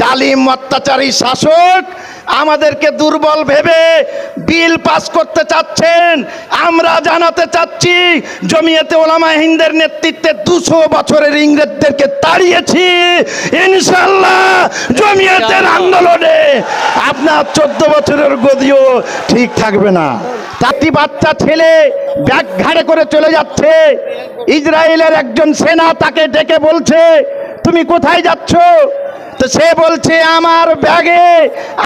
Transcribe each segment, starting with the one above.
জালিম অত্যাচারী শাসক আমাদেরকে দুর্বল ভেবে বিল পাস করতে চাচ্ছেন। আমরা জানাতে চাচ্ছি জমিয়েতে ওলামা হিন্দের নেতৃত্বে দুশো বছরের ইংরেজদেরকে তাড়িয়েছি। ইনশাল্লাহ জমিয়তের আন্দোলনে আপনার চোদ্দ বছরের গদিও ঠিক থাকবে না। তাতি বাচ্চা ছেলে ব্যাগ ঘাড়ে করে চলে যাচ্ছে। ইসরায়েলের একজন সেনা তাকে ডেকে বলছে তুমি কোথায় যাচ্ছ? তো সে বলছে, আমার ব্যাগে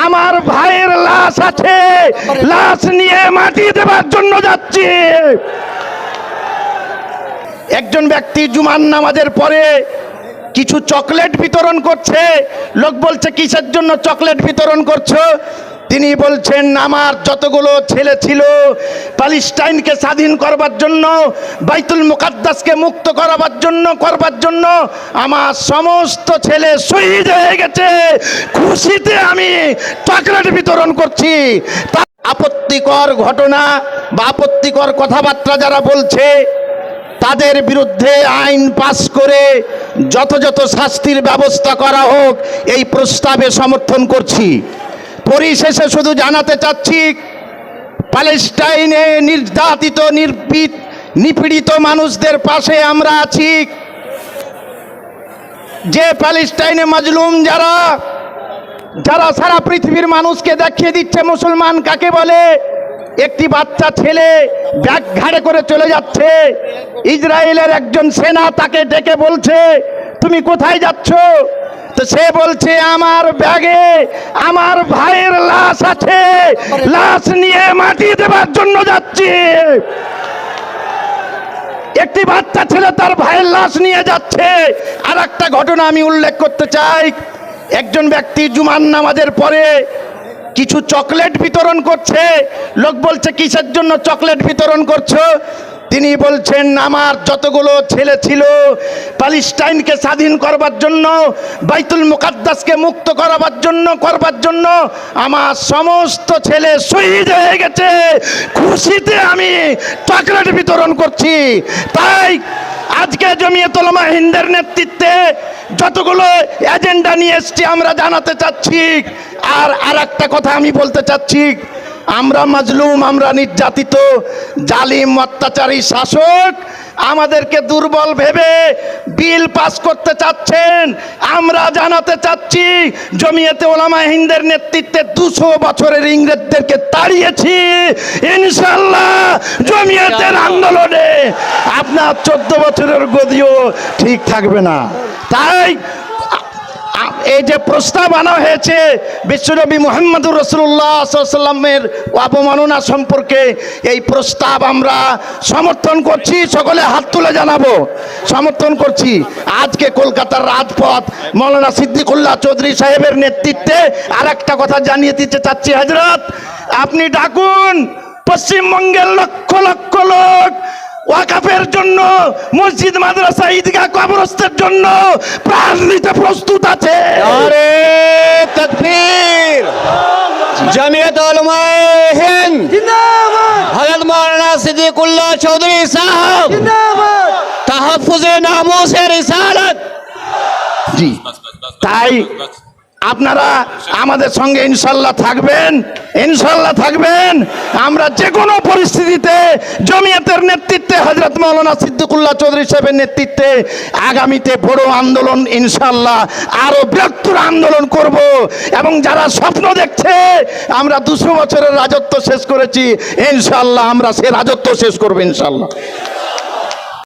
আমার ভাইয়ের লাশ আছে। লাশ নিয়ে মাটি দেবার জন্য যাচ্ছি। একজন ব্যক্তি জুমান নামাজের পরে কিছু চকলেট বিতরণ করছে। লোক বলছে, কিসের জন্য চকলেট বিতরণ করছ? তিনি বলছেন, আমার যতগুলো ছেলে ছিল প্যালেস্টাইনকে স্বাধীন করবার জন্য, বাইতুল মুকাদ্দাসকে মুক্ত করাবার জন্য, করবার জন্য আমার সমস্ত ছেলে শহীদ হয়ে গেছে। খুশিতে আমি চকলেট বিতরণ করছি। আপত্তিকর ঘটনা বা আপত্তিকর কথাবার্তা যারা বলছে, তাদের বিরুদ্ধে আইন পাস করে যত শাস্তির ব্যবস্থা করা হোক, এই প্রস্তাবে সমর্থন করছি। পরিশেষে শুধু জানাতে চাচ্ছি প্যালেস্টাইনে নির্যাতিত, নির্বিত, নিপীড়িত মানুষদের পাশে আমরা আছি। যে প্যালেস্টাইনে মাজলুম যারা যারা সারা পৃথিবীর মানুষকে দেখিয়ে দিচ্ছে, মুসলমান কাকে বলে? একটি বাচ্চা ছেলে ব্যাগ ঘাড়ে করে চলে যাচ্ছে। ইসরায়েলের একজন সেনা তাকে ডেকে বলছে, তুমি কোথায় যাচ্ছ? সে বলছে আমার ব্যাগে আমার ভাইয়ের লাশ আছে। লাশ নিয়ে মাটি দেবার জন্য যাচ্ছি। একটি বাচ্চা ছেলে তার ভাইয়ের লাশ নিয়ে যাচ্ছে। আর একটা ঘটনা আমি উল্লেখ করতে চাই। একজন ব্যক্তি জুমান নামাজের পরে কিছু চকলেট বিতরণ করছে। লোক বলছে কিসের জন্য চকলেট বিতরণ করছ? তিনি বলছেন, আমার যতগুলো ছেলে ছিল প্যালেস্টাইনকে স্বাধীন করবার জন্য, বাইতুল মুকাদ্দাসকে মুক্ত করাবার জন্য, করবার জন্য আমার সমস্ত ছেলে শহীদ হয়ে গেছে। খুশিতে আমি চকলেট বিতরণ করছি। তাই আজকে জমিয়ত উলামা হিন্দের নেতৃত্বে যতগুলো এজেন্ডা নিয়ে এসছি, আমরা জানাতে চাচ্ছি। আর আর একটা কথা আমি বলতে চাচ্ছি আমরা মাজলুম আমরা নির্যাতিত জালিম অত্যাচারী শাসক আমাদেরকে দুর্বল ভেবে বিল পাস করতে চাচ্ছেন। আমরা জানাতে চাচ্ছি জমিয়েতে ওলামা হিন্দের নেতৃত্বে দুশো বছরের ইংরেজদেরকে তাড়িয়েছি। ইনশাল্লাহ জমিয়তের আন্দোলনে আপনার চোদ্দ বছরের গদিও ঠিক থাকবে না। তাই এই যে প্রস্তাব আনা হয়েছে বিশ্বনবী মোহাম্মদুর রসুল্লাহ সাল্লামের অবমাননা সম্পর্কে, এই প্রস্তাব আমরা সমর্থন করছি, সকলে হাত তুলে জানাব। সমর্থন করছি। আজকে কলকাতার রাজপথ মৌলানা সিদ্দিকুল্লাহ চৌধুরী সাহেবের নেতৃত্বে আর একটা কথা জানিয়ে দিতে চাচ্ছি হজরত আপনি ডাকুন, পশ্চিমবঙ্গের লক্ষ লক্ষ লোক মসজিদ মাদ্রাসা ঈদগাহ কবরস্তের জন্য প্রাণ দিতে প্রস্তুত আছে। নারে তকবীর। জমিয়ত উলামায়ে হিন্দ। হযরত মাওলানা সিদ্দিকুল্লাহ চৌধুরী সাহেব। তাহফুজে নামুসে রিসালাত জি। তাই আপনারা আমাদের সঙ্গে ইনশাল্লাহ থাকবেন ইনশাল্লাহ থাকবেন। আমরা যে কোনো পরিস্থিতিতে জমিয়তের নেতৃত্বে হজরত মৌলানা সিদ্দিকুল্লাহ চৌধুরী সাহেবের নেতৃত্বে আগামীতে বড় আন্দোলন ইনশাল্লাহ, আরও বৃহত্তর আন্দোলন করব। এবং যারা স্বপ্ন দেখছে, আমরা দুশো বছরের রাজত্ব শেষ করেছি, ইনশাল্লাহ আমরা সে রাজত্ব শেষ করব ইনশাল্লাহ।